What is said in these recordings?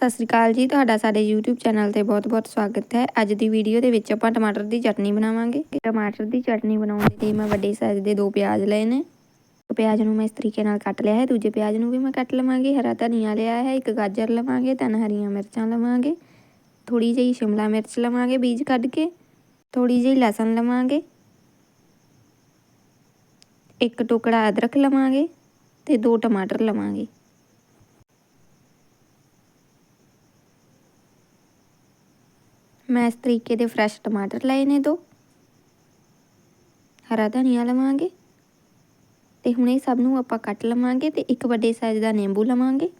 ਸਤਿ ਸ੍ਰੀ ਅਕਾਲ ਜੀ, ਤੁਹਾਡਾ ਸਾਡੇ YouTube ਚੈਨਲ ਤੇ ਬਹੁਤ-ਬਹੁਤ ਸਵਾਗਤ ਹੈ। ਅੱਜ ਦੀ ਵੀਡੀਓ ਦੇ ਵਿੱਚ ਆਪਾਂ ਟਮਾਟਰ ਦੀ ਚਟਨੀ ਬਣਾਵਾਂਗੇ। ਟਮਾਟਰ ਦੀ ਚਟਨੀ ਬਣਾਉਣ ਦੇ ਲਈ ਮੈਂ ਵੱਡੇ ਸਾਈਜ਼ ਦੇ ਦੋ ਪਿਆਜ਼ ਲਏ ਨੇ। ਪਿਆਜ਼ ਨੂੰ ਮੈਂ ਇਸ ਤਰੀਕੇ ਨਾਲ ਕੱਟ ਲਿਆ ਹੈ। ਦੂਜੇ ਪਿਆਜ਼ ਨੂੰ ਵੀ ਮੈਂ ਕੱਟ ਲਵਾਂਗੀ। ਹਰਾ ਧਨੀਆ ਲਿਆ ਹੈ, ਇੱਕ ਗਾਜਰ ਲਵਾਂਗੇ, ਤਿੰਨ ਹਰੀਆਂ ਮਿਰਚਾਂ ਲਵਾਂਗੇ। ਥੋੜੀ ਜਿਹੀ ਸ਼ਿਮਲਾ ਮਿਰਚ ਲਵਾਂਗੇ ਬੀਜ ਕੱਢ ਕੇ। ਥੋੜੀ ਜਿਹੀ ਲਸਣ ਲਵਾਂਗੇ। ਇੱਕ ਟੁਕੜਾ ਅਦਰਕ ਲਵਾਂਗੇ ਤੇ ਦੋ ਟਮਾਟਰ ਲਵਾਂਗੇ। ਮੈਂ ਇਸ ਤਰੀਕੇ ਦੇ ਫਰੈਸ਼ ਟਮਾਟਰ ਲਏ ਨੇ ਦੋ। ਹਰਾ ਧਨੀਆ ਲਵਾਂਗੇ। ਤੇ ਹੁਣ ਇਹ ਸਭ ਨੂੰ ਆਪਾਂ ਕੱਟ ਲਵਾਂਗੇ ਤੇ ਇੱਕ ਵੱਡੇ ਸਾਈਜ਼ ਦਾ ਨਿੰਬੂ ਲਵਾਂਗੇ।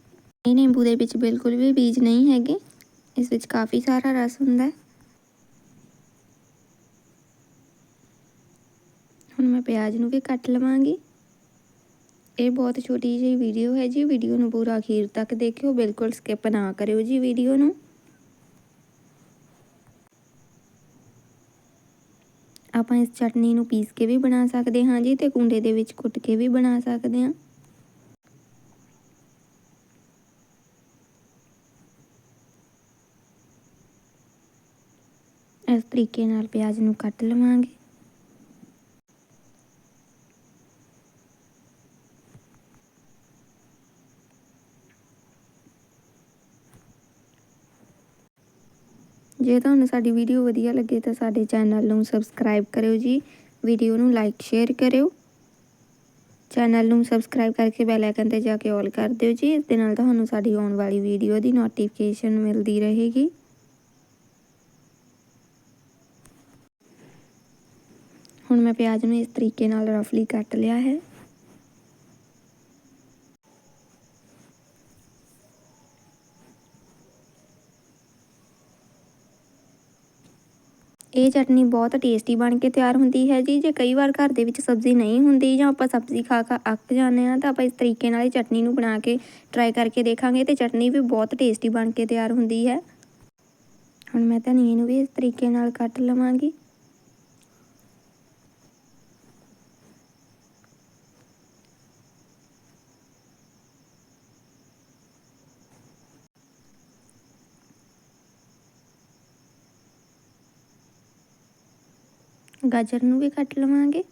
ਇਹ ਨਿੰਬੂ ਦੇ ਵਿੱਚ ਬਿਲਕੁਲ ਵੀ ਬੀਜ ਨਹੀਂ ਹੈਗੇ। ਇਸ ਵਿੱਚ ਕਾਫੀ ਸਾਰਾ ਰਸ ਹੁੰਦਾ ਹੈ। ਹੁਣ ਮੈਂ ਪਿਆਜ਼ ਨੂੰ ਵੀ ਕੱਟ ਲਵਾਂਗੀ। ਇਹ ਬਹੁਤ ਛੋਟੀ ਜਿਹੀ ਵੀਡੀਓ ਹੈ ਜੀ। ਵੀਡੀਓ ਨੂੰ ਪੂਰਾ ਅਖੀਰ ਤੱਕ ਦੇਖਿਓ। ਬਿਲਕੁਲ ਸਕਿਪ ਨਾ ਕਰਿਓ ਜੀ ਵੀਡੀਓ ਨੂੰ। ਆਪਾਂ ਇਸ ਚਟਨੀ ਨੂੰ ਪੀਸ ਕੇ ਵੀ ਬਣਾ ਸਕਦੇ ਹਾਂ ਜੀ ਤੇ ਕੁੰਡੇ ਦੇ ਵਿੱਚ ਕੁੱਟ ਕੇ ਵੀ ਬਣਾ ਸਕਦੇ ਹਾਂ। ਇਸ ਤਰੀਕੇ ਨਾਲ ਪਿਆਜ਼ ਨੂੰ ਕੱਟ ਲਵਾਂਗੇ। ਜੇ ਤੁਹਾਨੂੰ ਸਾਡੀ ਵੀਡੀਓ ਵਧੀਆ ਲੱਗੇ ਤਾਂ ਸਾਡੇ ਚੈਨਲ ਨੂੰ ਸਬਸਕ੍ਰਾਈਬ ਕਰਿਓ ਜੀ। ਵੀਡੀਓ ਨੂੰ ਲਾਈਕ ਸ਼ੇਅਰ ਕਰਿਓ। ਚੈਨਲ ਨੂੰ ਸਬਸਕ੍ਰਾਈਬ ਕਰਕੇ ਬੈਲ ਆਈਕਨ ਤੇ ਜਾ ਕੇ ਆਲ ਕਰ ਦਿਓ ਜੀ। ਇਸ ਦੇ ਨਾਲ ਤੁਹਾਨੂੰ ਸਾਡੀ ਆਉਣ ਵਾਲੀ ਵੀਡੀਓ ਦੀ ਨੋਟੀਫਿਕੇਸ਼ਨ ਮਿਲਦੀ ਰਹੇਗੀ। ਹੁਣ ਮੈਂ ਪਿਆਜ਼ ਨੂੰ ਇਸ ਤਰੀਕੇ ਨਾਲ ਰਫਲੀ ਕੱਟ ਲਿਆ ਹੈ। ਇਹ ਚਟਨੀ ਬਹੁਤ ਟੇਸਟੀ ਬਣ ਕੇ ਤਿਆਰ ਹੁੰਦੀ ਹੈ ਜੀ। ਜੇ ਕਈ ਵਾਰ ਘਰ ਦੇ ਵਿੱਚ ਸਬਜ਼ੀ ਨਹੀਂ ਹੁੰਦੀ ਜਾਂ ਆਪਾਂ ਸਬਜ਼ੀ ਖਾ ਖਾ ਅੱਕ ਜਾਂਦੇ ਆ ਤਾਂ ਆਪਾਂ ਇਸ ਤਰੀਕੇ ਨਾਲ ਇਹ ਚਟਨੀ ਨੂੰ ਬਣਾ ਕੇ ਟਰਾਈ ਕਰਕੇ ਦੇਖਾਂਗੇ ਤੇ ਚਟਨੀ ਵੀ ਬਹੁਤ ਟੇਸਟੀ ਬਣ ਕੇ ਤਿਆਰ ਹੁੰਦੀ ਹੈ। ਹੁਣ ਮੈਂ ਧਨੀਏ ਨੂੰ ਵੀ ਇਸ ਤਰੀਕੇ ਨਾਲ ਕੱਟ ਲਵਾਂਗੀ। ਗਾਜਰ ਨੂੰ ਵੀ ਕੱਟ ਲਵਾਂਗੇ।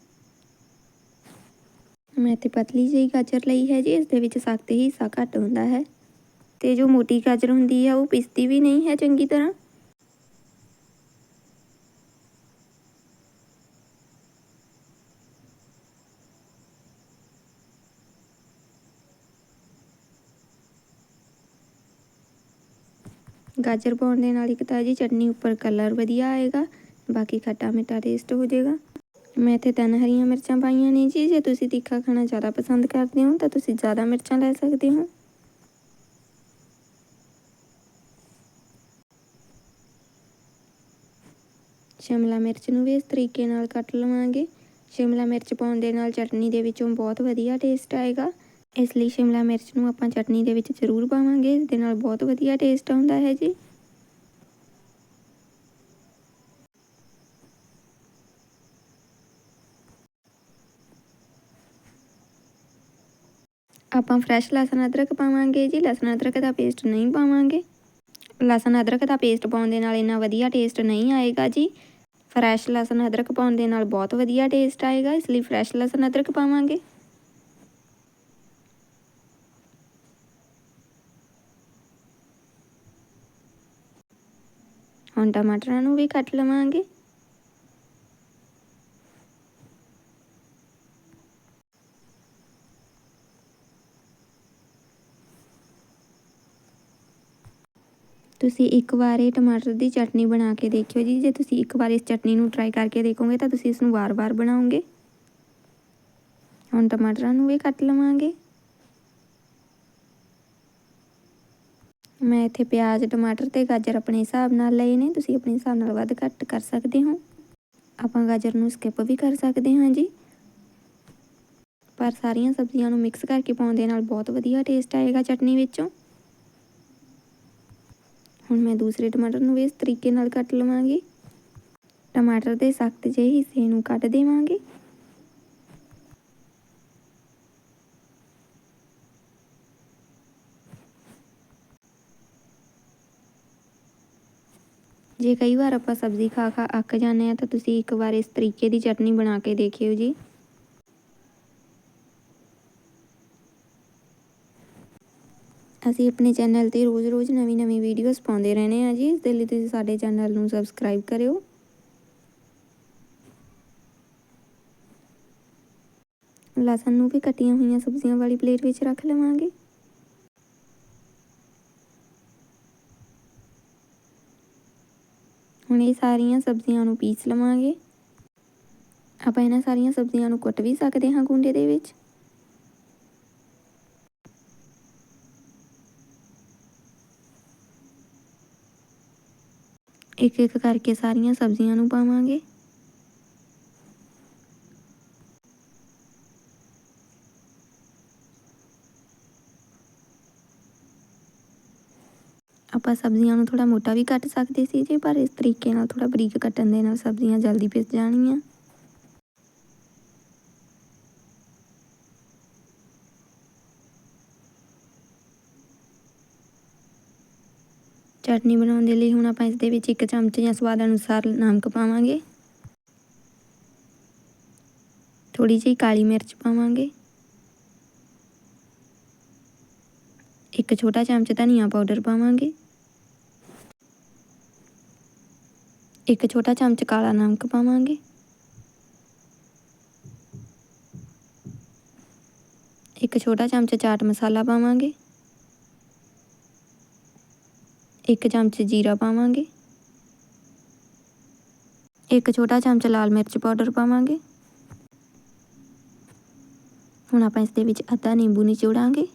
ਮੈਂ ਤੇ ਪਤਲੀ ਜਿਹੀ ਗਾਜਰ ਲਈ ਹੈ ਜੀ ਇਸ ਦੇ ਵਿੱਚ ਸਖਤ ਹਿੱਸਾ ਘੱਟ ਹੁੰਦਾ ਹੈ। ਤੇ ਜੋ ਮੋਟੀ ਗਾਜਰ ਹੁੰਦੀ ਹੈ, ਉਹ ਪਿਸਦੀ ਵੀ ਨਹੀਂ ਹੈ ਚੰਗੀ ਤਰ੍ਹਾਂ। ਗਾਜਰ ਪਾਉਣ ਦੇ ਨਾਲ ਇੱਕ ਤਾਂ ਜੀ ਚਟਨੀ ਉੱਪਰ ਕਲਰ ਵਧੀਆ ਆਏਗਾ। ਬਾਕੀ ਖੱਟਾ ਮਿੱਠਾ ਟੇਸਟ ਹੋ ਜਾਏਗਾ। ਮੈਂ ਇੱਥੇ ਤਿੰਨ ਹਰੀਆਂ ਮਿਰਚਾਂ ਪਾਈਆਂ ਨੇ ਜੀ। ਜੇ ਤੁਸੀਂ ਤਿੱਖਾ ਖਾਣਾ ਜ਼ਿਆਦਾ ਪਸੰਦ ਕਰਦੇ ਹੋ, ਤਾਂ ਤੁਸੀਂ ਜ਼ਿਆਦਾ ਮਿਰਚਾਂ ਲੈ ਸਕਦੇ ਹੋ। ਸ਼ਿਮਲਾ ਮਿਰਚ ਨੂੰ ਵੀ ਇਸ ਤਰੀਕੇ ਨਾਲ ਕੱਟ ਲਵਾਂਗੇ। ਸ਼ਿਮਲਾ ਮਿਰਚ ਪਾਉਣ ਦੇ ਨਾਲ ਚਟਨੀ ਦੇ ਵਿੱਚੋਂ ਬਹੁਤ ਵਧੀਆ ਟੇਸਟ ਆਏਗਾ। ਇਸ ਲਈ ਸ਼ਿਮਲਾ ਮਿਰਚ ਨੂੰ ਆਪਾਂ ਚਟਨੀ ਦੇ ਵਿੱਚ ਜ਼ਰੂਰ ਪਾਵਾਂਗੇ। ਇਸ ਦੇ ਨਾਲ ਬਹੁਤ ਵਧੀਆ ਟੇਸਟ ਆਉਂਦਾ ਹੈ ਜੀ। ਆਪਾਂ ਫਰੈਸ਼ ਲਸਣ ਅਦਰਕ ਪਾਵਾਂਗੇ ਜੀ। ਲਸਣ ਅਦਰਕ ਦਾ ਪੇਸਟ ਨਹੀਂ ਪਾਵਾਂਗੇ। ਲਸਣ ਅਦਰਕ ਦਾ ਪੇਸਟ ਪਾਉਣ ਦੇ ਨਾਲ ਇੰਨਾ ਵਧੀਆ ਟੇਸਟ ਨਹੀਂ ਆਏਗਾ ਜੀ। ਫਰੈਸ਼ ਲਸਣ ਅਦਰਕ ਪਾਉਣ ਦੇ ਨਾਲ ਬਹੁਤ ਵਧੀਆ ਟੇਸਟ ਆਏਗਾ, ਇਸ ਲਈ ਫਰੈਸ਼ ਲਸਣ ਅਦਰਕ ਪਾਵਾਂਗੇ। ਹੁਣ ਟਮਾਟਰਾਂ ਨੂੰ ਵੀ ਕੱਟ ਲਵਾਂਗੇ। ਤੁਸੀਂ ਇੱਕ ਵਾਰ ਇਹ ਟਮਾਟਰ ਦੀ ਚਟਨੀ ਬਣਾ ਕੇ ਦੇਖਿਓ ਜੀ। ਜੇ ਤੁਸੀਂ ਇੱਕ ਵਾਰ ਇਸ ਚਟਨੀ ਨੂੰ ਟਰਾਈ ਕਰਕੇ ਦੇਖੋਗੇ ਤਾਂ ਤੁਸੀਂ ਇਸ ਨੂੰ ਵਾਰ-ਵਾਰ ਬਣਾਓਗੇ। ਹੁਣ ਟਮਾਟਰਾਂ ਨੂੰ ਵੀ ਕੱਟ ਲਵਾਂਗੇ। ਮੈਂ ਇੱਥੇ ਪਿਆਜ਼, ਟਮਾਟਰ ਤੇ ਗਾਜਰ ਆਪਣੇ ਹਿਸਾਬ ਨਾਲ ਲਏ ਨੇ। ਤੁਸੀਂ ਆਪਣੇ ਹਿਸਾਬ ਨਾਲ ਵੱਧ ਘੱਟ ਕਰ ਸਕਦੇ ਹੋ। ਆਪਾਂ ਗਾਜਰ ਨੂੰ ਸਕਿਪ ਵੀ ਕਰ ਸਕਦੇ ਹਾਂ ਜੀ। ਪਰ ਸਾਰੀਆਂ ਸਬਜ਼ੀਆਂ ਨੂੰ ਮਿਕਸ ਕਰਕੇ ਪਾਉਣ ਦੇ ਨਾਲ ਬਹੁਤ ਵਧੀਆ ਟੇਸਟ ਆਏਗਾ ਚਟਨੀ ਵਿੱਚੋਂ। ਹੁਣ ਮੈਂ ਦੂਸਰੇ ਟਮਾਟਰ ਨੂੰ ਵੀ ਇਸ ਤਰੀਕੇ ਨਾਲ ਕੱਟ ਲਵਾਂਗੀ। ਟਮਾਟਰ ਦੇ ਸਖਤ ਜਿਹੇ ਹਿੱਸੇ ਨੂੰ ਕੱਟ ਦੇਵਾਂਗੇ। ਜੇ ਕਈ ਵਾਰ ਆਪਾਂ ਸਬਜ਼ੀ ਖਾ ਖਾ ਅੱਕ ਜਾਂਦੇ ਆ ਤਾਂ ਤੁਸੀਂ ਇੱਕ ਵਾਰ ਇਸ ਤਰੀਕੇ ਦੀ ਚਟਨੀ ਬਣਾ ਕੇ ਦੇਖਿਓ ਜੀ। ਅਸੀਂ ਆਪਣੇ ਚੈਨਲ ਤੇ ਰੋਜ਼-ਰੋਜ਼ ਨਵੀਂ-ਨਵੀਂ ਵੀਡੀਓਜ਼ ਪਾਉਂਦੇ ਰਹਿੰਦੇ ਆ ਜੀ। ਇਸ ਦੇ ਲਈ ਤੁਸੀਂ ਸਾਡੇ ਚੈਨਲ ਨੂੰ ਸਬਸਕ੍ਰਾਈਬ ਕਰਿਓ। ਲਸਣ ਨੂੰ ਵੀ ਕੱਟੀਆਂ ਹੋਈਆਂ ਸਬਜ਼ੀਆਂ ਵਾਲੀ ਪਲੇਟ ਵਿੱਚ ਰੱਖ ਲਵਾਂਗੇ। ਹੁਣ ਇਹ ਸਾਰੀਆਂ ਸਬਜ਼ੀਆਂ ਨੂੰ ਪੀਸ ਲਵਾਂਗੇ। ਆਪਾਂ ਇਹਨਾਂ ਸਾਰੀਆਂ ਸਬਜ਼ੀਆਂ ਨੂੰ ਕੁੱਟ ਵੀ ਸਕਦੇ ਹਾਂ ਗੁੰਡੇ ਦੇ ਵਿੱਚ। ਇੱਕ ਇੱਕ ਕਰਕੇ ਸਾਰੀਆਂ ਸਬਜ਼ੀਆਂ ਨੂੰ ਪਾਵਾਂਗੇ। ਆਪਾਂ ਸਬਜ਼ੀਆਂ ਨੂੰ ਥੋੜਾ ਮੋਟਾ ਵੀ ਕੱਟ ਸਕਦੇ ਸੀ ਜੀ, ਪਰ ਇਸ ਤਰੀਕੇ ਨਾਲ ਥੋੜਾ ਬਰੀਕ ਕੱਟਣ ਦੇ ਨਾਲ ਸਬਜ਼ੀਆਂ ਜਲਦੀ ਪਿਸ ਜਾਣਗੀਆਂ। ਚਟਨੀ ਬਣਾਉਣ ਦੇ ਲਈ ਹੁਣ ਆਪਾਂ ਇਸ ਦੇ ਵਿੱਚ ਇੱਕ ਚਮਚ ਜਾਂ ਸਵਾਦ ਅਨੁਸਾਰ ਨਮਕ ਪਾਵਾਂਗੇ। ਥੋੜੀ ਜਿਹੀ ਕਾਲੀ ਮਿਰਚ ਪਾਵਾਂਗੇ। ਇੱਕ ਛੋਟਾ ਚਮਚ ਧਨੀਆ ਪਾਊਡਰ ਪਾਵਾਂਗੇ। ਇੱਕ ਛੋਟਾ ਚਮਚ ਕਾਲਾ ਨਮਕ ਪਾਵਾਂਗੇ। ਇੱਕ ਛੋਟਾ ਚਮਚ ਚਾਟ ਮਸਾਲਾ ਪਾਵਾਂਗੇ। ਇੱਕ ਚਮਚ ਜੀਰਾ ਪਾਵਾਂਗੇ। ਇੱਕ ਛੋਟਾ ਚਮਚ ਲਾਲ ਮਿਰਚ ਪਾਊਡਰ ਪਾਵਾਂਗੇ। ਹੁਣ ਆਪਾਂ ਇਸ ਦੇ ਵਿੱਚ ਅੱਧਾ ਨਿੰਬੂ ਨਿਚੋੜਾਂਗੇ।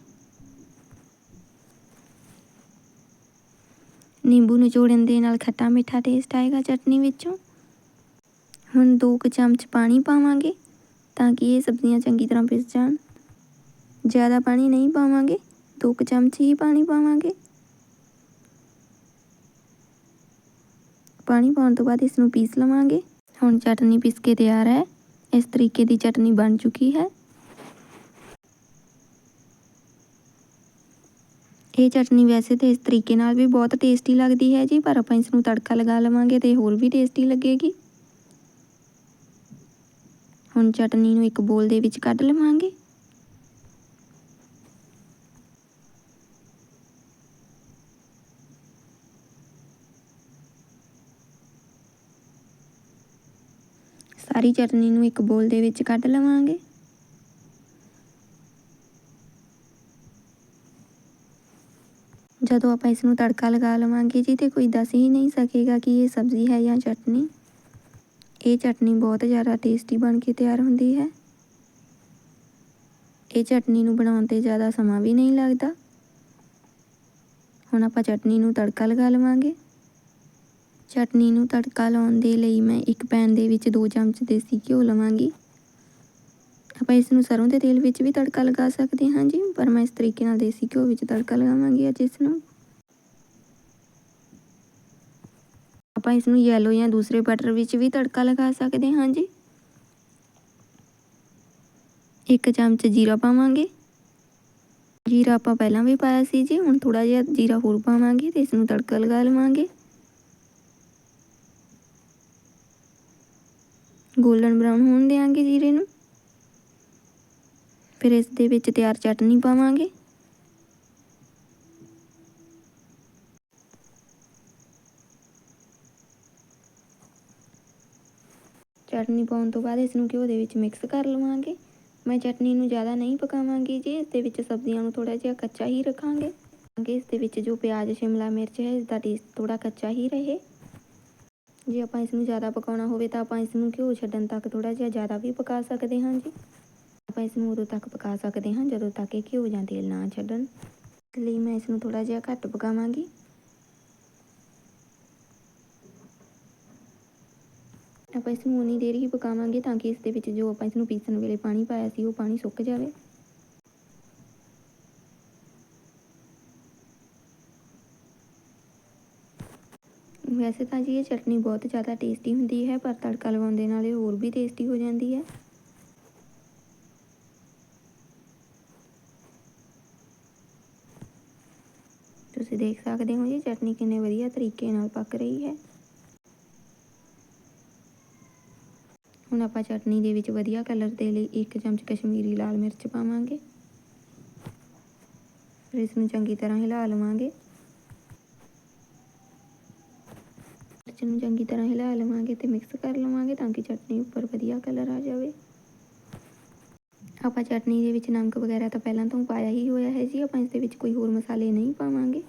ਨਿੰਬੂ ਨਿਚੋੜਨ ਦੇ ਨਾਲ ਖੱਟਾ ਮਿੱਠਾ ਟੇਸਟ ਆਏਗਾ ਚਟਨੀ ਵਿੱਚੋਂ। ਹੁਣ 2 ਕੁ ਚਮਚ ਪਾਣੀ ਪਾਵਾਂਗੇ ਤਾਂ ਕਿ ਇਹ ਸਬਜ਼ੀਆਂ ਚੰਗੀ ਤਰ੍ਹਾਂ ਪਿਸ ਜਾਣ। ਜ਼ਿਆਦਾ ਪਾਣੀ ਨਹੀਂ ਪਾਵਾਂਗੇ 2 ਕੁ ਚਮਚ ਹੀ ਪਾਣੀ ਪਾਵਾਂਗੇ। ਪਾਣੀ ਪਾਉਣ ਤੋਂ ਬਾਅਦ ਇਸ ਨੂੰ ਪੀਸ ਲਵਾਂਗੇ। ਹੁਣ ਚਟਨੀ ਪੀਸ ਕੇ ਤਿਆਰ ਹੈ। ਇਸ ਤਰੀਕੇ ਦੀ ਚਟਨੀ ਬਣ ਚੁੱਕੀ ਹੈ। ਇਹ ਚਟਨੀ ਵੈਸੇ ਤਾਂ ਇਸ ਤਰੀਕੇ ਨਾਲ ਵੀ ਬਹੁਤ ਟੇਸਟੀ ਲੱਗਦੀ ਹੈ ਜੀ, ਪਰ ਆਪਾਂ ਇਸ ਨੂੰ ਤੜਕਾ ਲਗਾ ਲਵਾਂਗੇ ਤੇ ਹੋਰ ਵੀ ਟੇਸਟੀ ਲੱਗੇਗੀ। ਹੁਣ ਚਟਨੀ ਨੂੰ ਇੱਕ ਬੋਲ ਦੇ ਵਿੱਚ ਕੱਢ ਲਵਾਂਗੇ। ਸਾਰੀ ਚਟਨੀ ਨੂੰ ਇੱਕ ਬੋਲ ਦੇ ਵਿੱਚ ਕੱਢ ਲਵਾਂਗੇ। ਜਦੋਂ ਆਪਾਂ ਇਸ ਨੂੰ ਤੜਕਾ ਲਗਾ ਲਵਾਂਗੇ ਜੀ ਤੇ ਕੋਈ ਦੱਸ ਹੀ ਨਹੀਂ ਸਕੇਗਾ ਕਿ ਇਹ ਸਬਜ਼ੀ ਹੈ ਜਾਂ ਚਟਨੀ। ਇਹ ਚਟਨੀ ਬਹੁਤ ਜ਼ਿਆਦਾ ਟੇਸਟੀ ਬਣ ਕੇ ਤਿਆਰ ਹੁੰਦੀ ਹੈ। ਇਹ ਚਟਨੀ ਨੂੰ ਬਣਾਉਣ ਤੇ ਜ਼ਿਆਦਾ ਸਮਾਂ ਵੀ ਨਹੀਂ ਲੱਗਦਾ। ਹੁਣ ਆਪਾਂ ਚਟਨੀ ਨੂੰ ਤੜਕਾ ਲਗਾ ਲਵਾਂਗੇ। ਚਟਨੀ ਨੂੰ ਤੜਕਾ ਲਾਉਣ ਦੇ ਲਈ ਮੈਂ ਇੱਕ ਪੈਨ ਦੇ ਵਿੱਚ 2 ਚਮਚ ਦੇਸੀ ਘਿਓ ਲਵਾਂਗੀ। ਆਪਾਂ ਇਸ ਨੂੰ ਸਰੋਂ ਦੇ ਤੇਲ ਵਿੱਚ ਵੀ ਤੜਕਾ ਲਗਾ ਸਕਦੇ ਹਾਂ ਜੀ, ਪਰ ਮੈਂ ਇਸ ਤਰੀਕੇ ਨਾਲ ਦੇਸੀ ਘਿਓ ਵਿੱਚ ਤੜਕਾ ਲਗਾਵਾਂਗੀ ਅੱਜ ਇਸ ਨੂੰ। ਆਪਾਂ ਇਸ ਨੂੰ ਯੈਲੋ ਜਾਂ ਦੂਸਰੇ ਬਟਰ ਵਿੱਚ ਵੀ ਤੜਕਾ ਲਗਾ ਸਕਦੇ ਹਾਂ ਜੀ। ਇੱਕ ਚਮਚ ਜੀਰਾ ਪਾਵਾਂਗੇ। ਜੀਰਾ ਆਪਾਂ ਪਹਿਲਾਂ ਵੀ ਪਾਇਆ ਸੀ ਜੀ, ਹੁਣ ਥੋੜਾ ਜਿਹਾ ਜੀਰਾ ਹੋਰ ਪਾਵਾਂਗੇ ਤੇ ਇਸ ਨੂੰ ਤੜਕਾ ਲਗਾ ਲਵਾਂਗੇ। ਗੋਲਡਨ ਬਰਾਊਨ ਹੋਣ ਦੇਾਂਗੇ ਜੀਰੇ ਨੂੰ। ਫਿਰ ਇਸ ਦੇ ਵਿੱਚ ਤਿਆਰ ਚਟਨੀ ਪਾਵਾਂਗੇ। ਚਟਨੀ ਪਾਉਣ ਤੋਂ ਬਾਅਦ ਇਸ ਨੂੰ ਘਿਓ ਦੇ ਵਿੱਚ ਮਿਕਸ ਕਰ ਲਵਾਂਗੇ। ਮੈਂ ਚਟਨੀ ਨੂੰ ਜ਼ਿਆਦਾ ਨਹੀਂ ਪਕਾਵਾਂਗੀ ਜੀ, ਇਸ ਦੇ ਵਿੱਚ ਸਬਜ਼ੀਆਂ ਨੂੰ ਥੋੜਾ ਜਿਹਾ ਕੱਚਾ ਹੀ ਰੱਖਾਂਗੇ। ਇਸ ਦੇ ਵਿੱਚ ਜੋ ਪਿਆਜ਼, ਸ਼ਿਮਲਾ ਮਿਰਚ ਹੈ, ਇਸ ਦਾ ਟੇਸਟ ਥੋੜਾ ਕੱਚਾ ਹੀ ਰਹੇ। ਜੇ ਆਪਾਂ ਇਸ ਨੂੰ ਜ਼ਿਆਦਾ ਪਕਾਉਣਾ ਹੋਵੇ ਤਾਂ ਆਪਾਂ ਇਸ ਨੂੰ ਘਿਓ ਛੱਡਣ ਤੱਕ ਥੋੜਾ ਜਿਹਾ ਜ਼ਿਆਦਾ ਵੀ ਪਕਾ ਸਕਦੇ ਹਾਂ ਜੀ। ਆਪਾਂ ਇਸ ਨੂੰ ਉਦੋਂ ਤੱਕ ਪਕਾ ਸਕਦੇ ਹਾਂ ਜਦੋਂ ਤੱਕ ਇਹ ਘਿਓ ਜਾਂ ਤੇਲ ਨਾ ਛੱਡਣ। ਇਸ ਲਈ ਮੈਂ ਇਸ ਨੂੰ ਥੋੜਾ ਜਿਹਾ ਘੱਟ ਪਕਾਵਾਂਗੀ। ਆਪਾਂ ਇਸ ਨੂੰ ਉਨੀ ਦੇਰ ਹੀ ਪਕਾਵਾਂਗੇ ਤਾਂ ਕਿ ਇਸ ਦੇ ਵਿੱਚ ਜੋ ਆਪਾਂ ਇਸ ਨੂੰ ਪੀਸਣ ਵੇਲੇ ਪਾਣੀ ਪਾਇਆ ਸੀ ਉਹ ਪਾਣੀ ਸੁੱਕ ਜਾਵੇ। वैसे तो जी ये चटनी बहुत ज़्यादा टेस्टी होंगी है पर तड़का लगाने नाल होर भी टेस्टी हो जाती है तुम देख सकते हो जी चटनी किन्ने वाया तरीके पक रही है हूँ आप चटनी के वजिया कलर के लिए एक चमच कश्मीरी लाल मिर्च पावे फिर इस चंकी तरह हिला लवेंगे ਨੂੰ ਚੰਗੀ ਤਰ੍ਹਾਂ ਹਿਲਾ ਲਵਾਂਗੇ ਤੇ ਮਿਕਸ ਕਰ ਲਵਾਂਗੇ ਤਾਂ ਕਿ ਚਟਨੀ ਉੱਪਰ ਵਧੀਆ ਕਲਰ ਆ ਜਾਵੇ। ਆਪਾਂ ਚਟਨੀ ਦੇ ਵਿੱਚ ਨਮਕ ਵਗੈਰਾ ਤਾਂ ਪਹਿਲਾਂ ਤੋਂ ਪਾਇਆ ਹੀ ਹੋਇਆ ਹੈ ਜੀ, ਆਪਾਂ ਇਸ ਦੇ ਵਿੱਚ ਕੋਈ ਹੋਰ ਮਸਾਲੇ ਨਹੀਂ ਪਾਵਾਂਗੇ।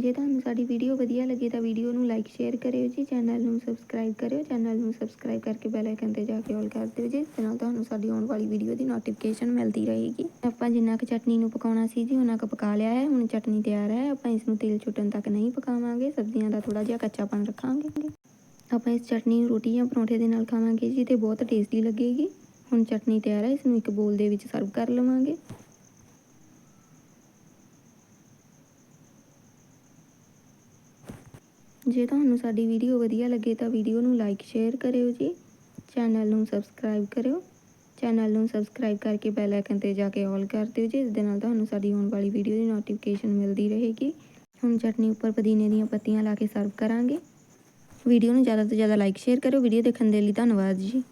ਜੇ ਤੁਹਾਨੂੰ ਸਾਡੀ ਵੀਡੀਓ ਵਧੀਆ ਲੱਗੇ ਤਾਂ ਵੀਡੀਓ ਨੂੰ ਲਾਈਕ ਸ਼ੇਅਰ ਕਰਿਓ ਜੀ ਚੈਨਲ ਨੂੰ ਸਬਸਕ੍ਰਾਈਬ ਕਰਿਓ ਚੈਨਲ ਨੂੰ ਸਬਸਕ੍ਰਾਈਬ ਕਰਕੇ ਬੈਲ ਆਈਕਨ ਤੇ ਜਾ ਕੇ ਆਲ ਕਰ ਦਿਓ ਜੀ ਇਸ ਦੇ ਨਾਲ ਤੁਹਾਨੂੰ ਸਾਡੀ ਆਉਣ ਵਾਲੀ ਵੀਡੀਓ ਦੀ ਨੋਟੀਫਿਕੇਸ਼ਨ ਮਿਲਦੀ ਰਹੇਗੀ। ਆਪਾਂ ਜਿੰਨਾ ਕੁ ਚਟਨੀ ਨੂੰ ਪਕਾਉਣਾ ਸੀ ਜੀ, ਉਹਨਾਂ ਕੁ ਪਕਾ ਲਿਆ ਹੈ, ਹੁਣ ਚਟਨੀ ਤਿਆਰ ਹੈ, ਆਪਾਂ ਇਸ ਨੂੰ ਤੇਲ ਛੁੱਟਣ ਤੱਕ ਨਹੀਂ ਪਕਾਵਾਂਗੇ, ਸਬਜ਼ੀਆਂ ਦਾ ਥੋੜਾ ਜਿਹਾ ਕੱਚਾਪਨ ਰੱਖਾਂਗੇ। ਆਪਾਂ ਇਸ ਚਟਨੀ ਨੂੰ ਰੋਟੀ ਜਾਂ ਪਰੌਂਠੇ ਦੇ ਨਾਲ ਖਾਵਾਂਗੇ ਜੀ, ਤੇ ਬਹੁਤ ਟੇਸਟੀ ਲੱਗੇਗੀ। ਹੁਣ ਚਟਨੀ ਤਿਆਰ ਹੈ ਇਸ ਨੂੰ ਇੱਕ ਬੋਲ ਦੇ ਵਿੱਚ ਸਰਵ ਕਰ ਲਵਾਂਗੇ। ਜੇ ਤੁਹਾਨੂੰ ਸਾਡੀ ਵੀਡੀਓ ਵਧੀਆ ਲੱਗੇ ਤਾਂ ਵੀਡੀਓ ਨੂੰ ਲਾਈਕ ਸ਼ੇਅਰ ਕਰਿਓ ਜੀ। ਚੈਨਲ ਨੂੰ ਸਬਸਕ੍ਰਾਈਬ ਕਰਿਓ। ਚੈਨਲ ਨੂੰ ਸਬਸਕ੍ਰਾਈਬ ਕਰਕੇ ਬੈਲ ਆਈਕਨ ਤੇ ਜਾ ਕੇ ਆਲ ਕਰ ਦਿਓ ਜੀ, ਇਸ ਦੇ ਨਾਲ ਤੁਹਾਨੂੰ ਸਾਡੀ ਆਉਣ ਵਾਲੀ ਵੀਡੀਓ ਦੀ ਨੋਟੀਫਿਕੇਸ਼ਨ ਮਿਲਦੀ ਰਹੇਗੀ। ਹੁਣ ਚਟਨੀ ਉੱਪਰ ਪੁਦੀਨੇ ਦੀਆਂ ਪੱਤੀਆਂ ਲਾ ਕੇ ਸਰਵ ਕਰਾਂਗੇ। ਵੀਡੀਓ ਨੂੰ ਜ਼ਿਆਦਾ ਤੋਂ ਜ਼ਿਆਦਾ ਲਾਈਕ ਸ਼ੇਅਰ ਕਰਿਓ। ਵੀਡੀਓ ਦੇਖਣ ਦੇ ਲਈ ਧੰਨਵਾਦ ਜੀ।